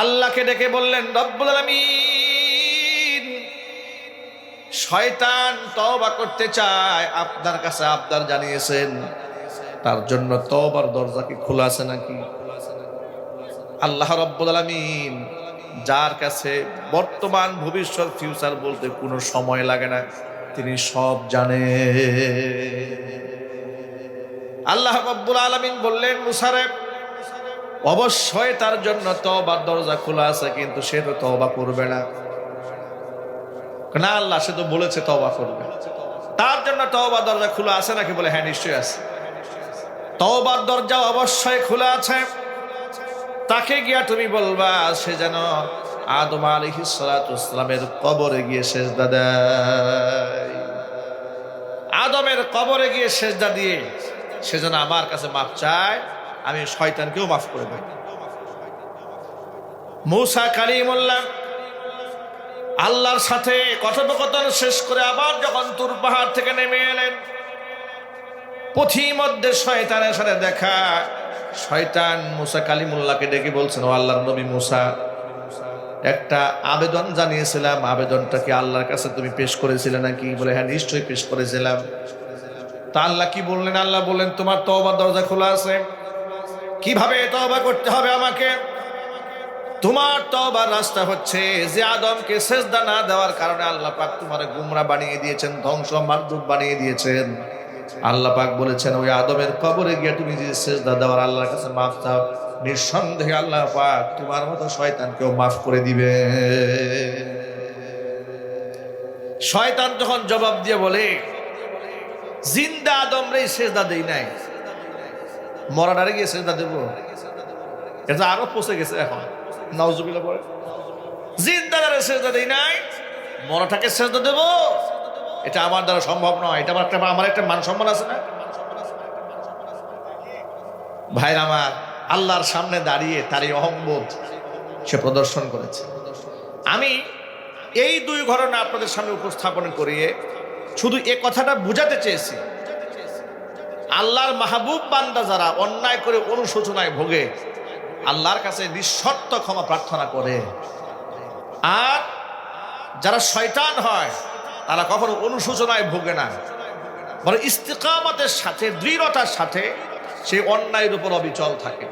আল্লাহকে ডেকে বললেন, রব্বুল আলামিন, শয়তান তওবা করতে চায়। আপনার কাছে আবদার জানিয়েছেন। তার জন্য তওবার দরজা কি খোলা আছে নাকি? আল্লাহ রব্বুল আলামিন, যার কাছে বর্তমান, ভবিষ্যৎ, ফিউচার বলতে কোনো সময় লাগে না, তিনি সব জানে। আল্লাহ রব্বুল আলামিন বললেন মুসারেফ অবশ্যই তার জন্য তবার দরজা খোলা আছে, কিন্তু সে তো তবা করবে না। না, আল্লাহ, সে তো বলেছে তবা করবে। তার জন্য তবা দরজা খোলা আছে নাকি বলে হ্যাঁ নিশ্চয়ই আছে। তবার দরজা অবশ্যই খোলা আছে। তাকে গিয়া তুমি বলবা, সে যেন আদম আলহি সালামের কবরে গিয়ে শেষ আদমের কবরে গিয়ে সেজদা দিয়ে সে যেন আমার কাছে মাপ চায়। আমি শয়তানকেও মাফ করে দেব। মৌসা কালিমুল্লাহ আল্লাহর সাথে কথোপকথন শেষ করে আবার যখন তুর পাহাড় থেকে নেমে এলেন পথি মধ্যে শয়তানের সাথে দেখা, শয়তান মুসা কালিমুল্লাহকে ডেকে বলছেন, ও আল্লাহর নবী মুসা, একটা আবেদন জানিয়েছিলাম, আবেদনটা কি আল্লাহর কাছে তুমি পেশ করেছিলে নাকি? বলে হ্যাঁ নিশ্চয়ই পেশ করেছিলাম। তা আল্লাহ কি বললেন? আল্লাহ বললেন, তোমার তওবার দরজা খোলা আছে। কীভাবে তওবা করতে হবে আমাকে? তোমার তওবার রাস্তা হচ্ছে যে আদমকে সেজদা না দেওয়ার কারণে আল্লাহ পাক তোমার গুমরা বানিয়ে দিয়েছেন, ধ্বংস মারদুক বানিয়ে দিয়েছেন। আল্লাহ পাক বলেছেন, ওই আদমের কবরে গিয়ে তুমি যে সেজদা দেওয়ার আল্লাহর কাছে মাফ চাও, নিঃসন্দেহে আল্লাহ পাক তোমার মতো শয়তানকেও মাফ করে দিবে। শয়তান যখন জবাব দিয়ে বলে, জিন্দা আদম রে সেজদা দেই নাই। মরাডারে গিয়ে সেজদা দেব। এটা আরও পচে গেছে এখন। নওজুবিল্লাহ পরে জিন্দাদারে সেজদা দেই নাই। মরাটাকে সেজদা দেব। এটা আমার দ্বারা সম্ভব নয় এটা আমার একটা আমার একটা মান সম্মান আছে না? ভাইর আমার, আল্লাহর সামনে দাঁড়িয়ে তার এই অহংবোধ সে প্রদর্শন করেছে। আমি এই দুই ঘটনা আপনাদের সামনে উপস্থাপন করিয়ে শুধু এ কথাটা বুঝাতে চেয়েছি। আল্লাহর মাহবুব বান্দা যারা অন্যায় করে অনুশোচনায় ভোগে, আল্লাহর কাছে নিঃশর্ত ক্ষমা প্রার্থনা করে। আর যারা শয়তান হয়, তারা কখনো অনুশোচনায় ভোগে না। বরং ইস্তিকামতের সাথে, দৃঢ়তার সাথে সেই অন্যায়ের উপর অবিচল থাকে।